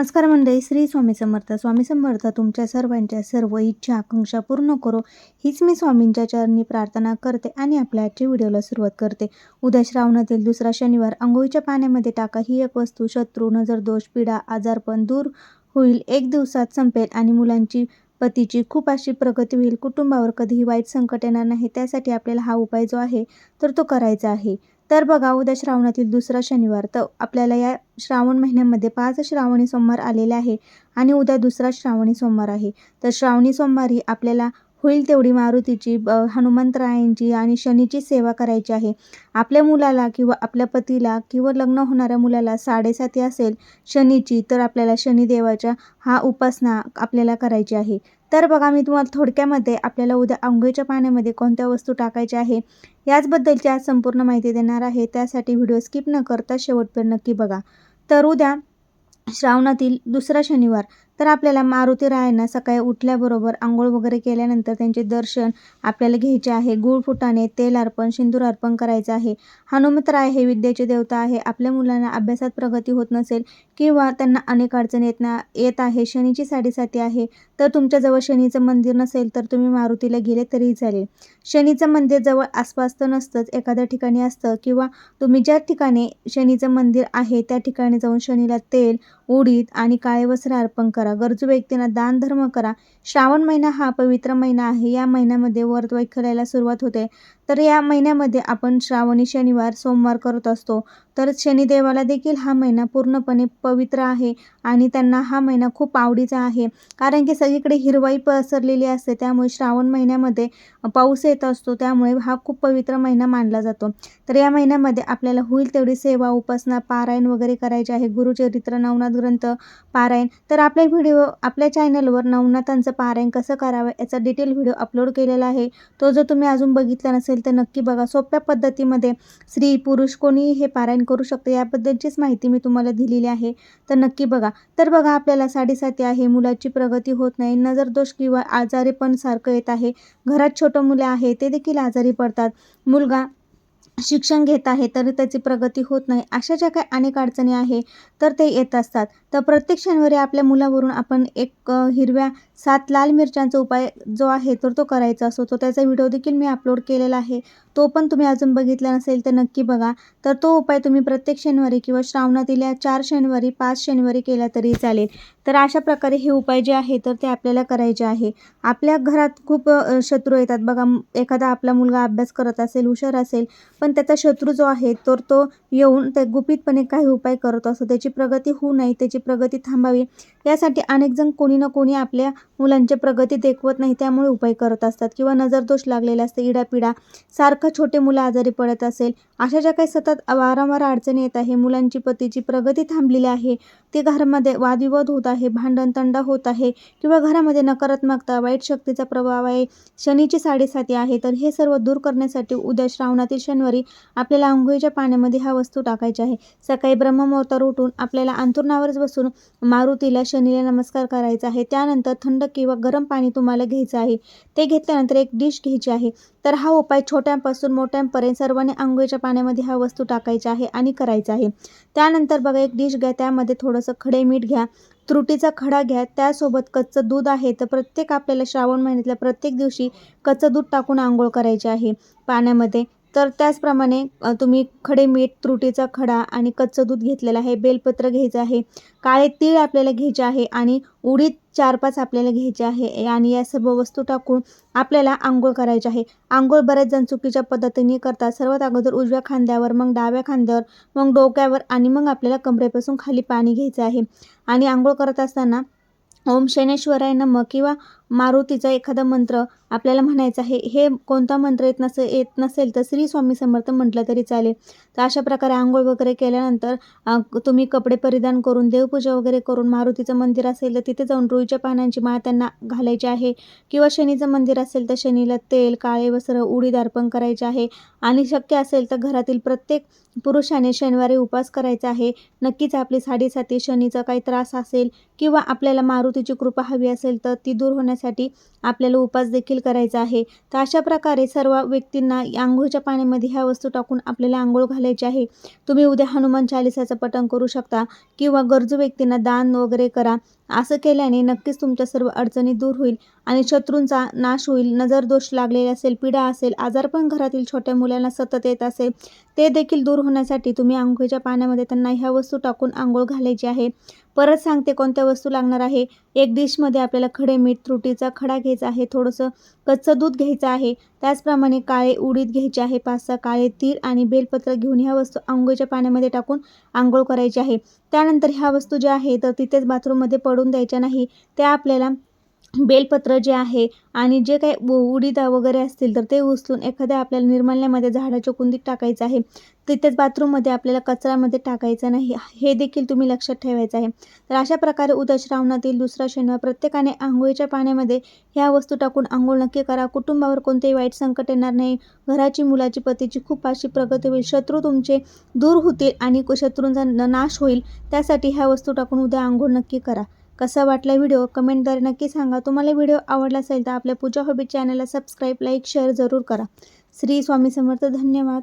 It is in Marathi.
नमस्कार मंडळी श्री स्वामी समर्थ. स्वामी समर्थ तुमच्या सर्वांच्या सर्व इच्छा आकांक्षा पूर्ण करो. हीच मी स्वामींच्या चरणी प्रार्थना करते आणि आपल्या आजच्या व्हिडिओला सुरुवात करते. उद्या श्रावणातील दुसरा शनिवार. अंघोळीच्या पाण्यामध्ये टाका. ही एक वस्तू शत्रू नजर दोष पिढा आजारपण दूर होईल. एक दिवसात संपेल आणि मुलांची पतीची खूप अशी प्रगती होईल. कुटुंबावर कधीही वाईट संकट येणार नाही. त्यासाठी आपल्याला हा उपाय जो आहे तर तो करायचा आहे. तर बघा उद्या श्रावणातील दुसरा शनिवार. तर आपल्याला या श्रावण महिन्यामध्ये पाच श्रावणी सोमवार आलेले आहे आणि उद्या दुसरा श्रावणी सोमवार आहे. तर श्रावणी सोमवारी आपल्याला होईल तेवढी मारुतीची हनुमंतरायांची आणि शनीची सेवा करायची आहे. आपल्या मुलाला किंवा आपल्या पतीला किंवा लग्न होणाऱ्या मुलाला साडेसाती असेल शनीची तर आपल्याला शनिदेवाच्या हा उपासना आपल्याला करायची आहे. तर बघा मी तुम्हाला थोडक्यामध्ये आपल्याला उद्या आंघोळीच्या पाण्यामध्ये कोणत्या वस्तू टाकायच्या आहे याचबद्दलची आज संपूर्ण माहिती देणार आहे. त्यासाठी व्हिडिओ स्किप न करता शेवटपर्यंत नक्की बघा. तर उद्या श्रावणातील दुसरा शनिवार तर आपल्याला मारुती रायांना सकाळी उठल्याबरोबर आंघोळ वगैरे केल्यानंतर त्यांचे दर्शन आपल्याला घ्यायचे आहे. गुळ फुटाणे तेल अर्पण सिंदूर अर्पण करायचं आहे. हनुमत राय हे विद्येचे देवता आहे. आपल्या मुलांना अभ्यासात प्रगती होत नसेल किंवा त्यांना अनेक अडचणी येत ना येत आहे शनीची साडेसाती आहे तर तुमच्याजवळ शनीचं मंदिर नसेल तर तुम्ही मारुतीला गेले तरीही चालेल. शनीचं मंदिर जवळ आसपास तर नसतंच एखाद्या ठिकाणी असतं किंवा तुम्ही ज्या ठिकाणी शनीचं मंदिर आहे त्या ठिकाणी जाऊन शनीला तेल उडीद आणि काळे वस्त्र अर्पण करा. गरजू व्यक्तींना दान धर्म करा. श्रावण महिना हा पवित्र महिना आहे. या महिन्यामध्ये व्रत वैखल्याला सुरुवात होते. तर या महिन्यामध्ये आपण श्रावणी शनिवार सोमवार करत असतो. तर शनिदेवाला देखील हा महिना पूर्णपणे पवित्र आहे आणि त्यांना हा महिना खूप आवडीचा आहे. कारण की सगळीकडे हिरवाई पसरलेली असते त्यामुळे श्रावण महिन्यामध्ये पाऊस येत असतो त्यामुळे हा खूप पवित्र महिना मानला जातो. तर या महिन्यामध्ये आपल्याला होईल तेवढी सेवा उपासना पारायण वगैरे करायचे आहे. गुरुचरित्र नवनाथ ग्रंथ पारायण. तर आपल्या व्हिडिओ आपल्या चॅनलवर नवनाथांचं पारायण कसं करावं याचा डिटेल व्हिडिओ अपलोड केलेला आहे. तो जर तुम्ही अजून बघितला नसेल तर नक्की बघा. सोप्या पद्धतीमध्ये स्त्री पुरुष कोणीही हे पारायण करू शकतं. याबद्दलचीच माहिती मी तुम्हाला दिलेली आहे. तर नक्की बघा. तर बघा आपल्याला साडेसाती आहे. मुलाची प्रगती होत नाही. नजरदोष किंवा आजारी पण सारखं येत आहे. घरात छोटं मुलं आहे. ते देखील आजारी पडतात. मुलगा शिक्षण घेत आहे तरी त्याची प्रगती होत नाही. अशा ज्या काही अनेक अडचणी आहे तर ते येत असतात. तर प्रत्येक शनिवारी आपल्या मुलावरून आपण एक हिरव्या सात लाल मिरच्यांचा उपाय जो आहे तर तो करायचा असतो तो त्याचा व्हिडिओ देखील मी अपलोड केलेला आहे. तो पण तुम्ही अजून बघितला नसेल तर नक्की बघा. तर तो उपाय तुम्ही प्रत्येक शनिवारी किंवा श्रावणातील या चार शनिवारी पाच शनिवारी केला तरी चालेल. तर अशा प्रकारे हे उपाय जे आहे तर ते आपल्याला करायचे आहे. आपल्या घरात खूप शत्रू येतात. बघा एखादा आपला मुलगा अभ्यास करत असेल हुशार असेल पण त्याचा शत्रू जो आहे तर तो येऊन ते गुपितपणे काही उपाय करत. असतो त्याची प्रगती होऊ नये त्याची प्रगती थांबावी. यासाठी अनेकजण कोणी ना कोणी आपल्या मुलांचे प्रगती देखवत नाही त्यामुळे उपाय करत असतात. किंवा नजरदोष लागलेला असते इडापिडा सारखं छोटे मुलं आजारी पडत असेल अशा ज्या काही सतत वारंवार अडचणी येत आहे मुलांची पतीची प्रगती थांबलेली आहे ती घरामध्ये वादविवाद होत आहे भांडण तंडा होत आहे किंवा घरामध्ये नकारात्मकता वाईट शक्तीचा प्रभाव आहे शनीची साडेसाती आहे तर हे सर्व दूर करण्यासाठी उद्या श्रावणातील शनिवारी आपल्याला आंघोळीच्या पाण्यामध्ये ह्या वस्तू टाकायच्या आहे. सकाळी ब्रह्ममुहूर्तावर उठून आपल्याला अंथुरणावरच बसून मारुतीला शनीला नमस्कार करायचा आहे. त्यानंतर थंड किंवा गरम पाणी तुम्हाला घ्यायचं आहे. ते घेतल्यानंतर एक डिश घ्यायची आहे. तर हा उपाय छोट्यांपासून मोठ्यांपर्यंत सर्वांनी आंघोळीच्या पाण्यामध्ये हा वस्तू टाकायची आहे आणि करायचा आहे. त्यानंतर बघा एक डिश घ्या. त्यामध्ये थोडंसं खडे मीठ घ्या. त्रुटीचा खडा घ्या. त्यासोबत कच्चं दूध आहे तर प्रत्येक आपल्याला श्रावण महिन्यातल्या प्रत्येक दिवशी कच्चं दूध टाकून आंघोळ करायची आहे. पाण्यामध्ये तर त्याचप्रमाणे तुम्ही खडे मीठ त्रुटीचा खडा आणि कच्चं दूध घेतलेलं आहे बेलपत्र घ्यायचं आहे काळे तीळ आपल्याला घ्यायचे आहे आणि उडीद चार पाच आपल्याला घ्यायचे आहे आणि या सर्व वस्तू टाकून आपल्याला आंघोळ करायची आहे. आंघोळ बऱ्याच जण चुकीच्या पद्धतीने करतात. सर्वात अगोदर उजव्या खांद्यावर मग डाव्या खांद्यावर मग डोक्यावर आणि मग आपल्याला कमरेपासून खाली पाणी घ्यायचं आहे. आणि आंघोळ करत असताना ओम शनेश्वराय नम किंवा मारुतीचा एखादा मंत्र आपल्याला म्हणायचं आहे हे कोणता मंत्र येत नसे येत नसेल तर श्री स्वामी समर्थ म्हटलं तरी चालेल. तर अशा प्रकारे आंघोळ वगैरे केल्यानंतर तुम्ही कपडे परिधान करून देवपूजा वगैरे करून मारुतीचं मंदिर असेल तर तिथे जाऊन रुईच्या पानांची माळ त्यांना घालायची आहे. किंवा शनीचं मंदिर असेल तर शनीला तेल काळे वस्त्र उडीद अर्पण करायचे आहे. आणि शक्य असेल तर घरातील प्रत्येक पुरुषाने शनिवारी उपवास करायचा आहे. नक्कीच आपली साडेसाती शनीचा काही त्रास असेल किंवा आपल्याला मारुतीची कृपा हवी असेल तर ती दूर होण्यास करण्यासाठी आपल्याला उपास देखील करायचा आहे. तर अशा प्रकारे सर्व व्यक्तींना आंघोळच्या पाण्यामध्ये ह्या वस्तू टाकून आपल्याला आंघोळ घालायची आहे. तुम्ही उद्या हनुमान चालिसाचं पठण करू शकता किंवा गरजू व्यक्तींना दान वगैरे करा. असं केल्याने नक्कीच तुमच्या सर्व अडचणी दूर होईल. आणि शत्रूंचा नाश होईल. नजर दोष लागलेले असेल पीडा असेल आजारपण घरातील छोट्या मुलांना सतत येत असेल ते देखील दूर होण्यासाठी तुम्ही आंघोळीच्या पाण्यामध्ये त्यांना ह्या वस्तू टाकून आंघोळ घालायची आहे. परत सांगते कोणत्या वस्तू लागणार आहे. एक डिशमध्ये आपल्याला खडे मीठ त्रुटीचा खडा घ्यायचा आहे थोडंसं कच्चं दूध घ्यायचं आहे. त्याचप्रमाणे काळे उडीद घ्यायचे आहे पाच सहा काळे तीळ आणि बेलपत्र घेऊन ह्या वस्तू आंघोळीच्या पाण्यामध्ये टाकून आंघोळ करायची आहे. त्यानंतर ह्या वस्तू ज्या आहे तर तिथेच बाथरूममध्ये पडून द्यायच्या नाही. त्या आपल्याला बेलपत्र जे आहे आणि जे काही उ उडीदा वगैरे असतील तर ते उचलून एखाद्या आपल्याला निर्माल्यामध्ये झाडाच्या कुंडीत टाकायचं आहे. तिथेच बाथरूममध्ये आपल्याला कचऱ्यामध्ये टाकायचं नाही. हे देखील तुम्ही लक्षात ठेवायचं आहे. तर अशा प्रकारे उद्या श्रावणातील दुसरा शनिवार प्रत्येकाने आंघोळीच्या पाण्यामध्ये ह्या वस्तू टाकून आंघोळ नक्की करा. कुटुंबावर कोणतेही वाईट संकट येणार नाही. घराची मुलाची पतीची खूप अशी प्रगती होईल. शत्रू तुमचे दूर होतील आणि शत्रूंचा नाश होईल. त्यासाठी ह्या वस्तू टाकून उद्या आंघोळ नक्की करा. कसा वाटला व्हिडिओ कमेंटद्वारे नक्की सांगा. तुम्हाला व्हिडिओ आवडला असेल तर आपल्या पूजा हॉबी चॅनलला सबस्क्राईब लाईक शेअर जरूर करा. श्री स्वामी समर्थ धन्यवाद.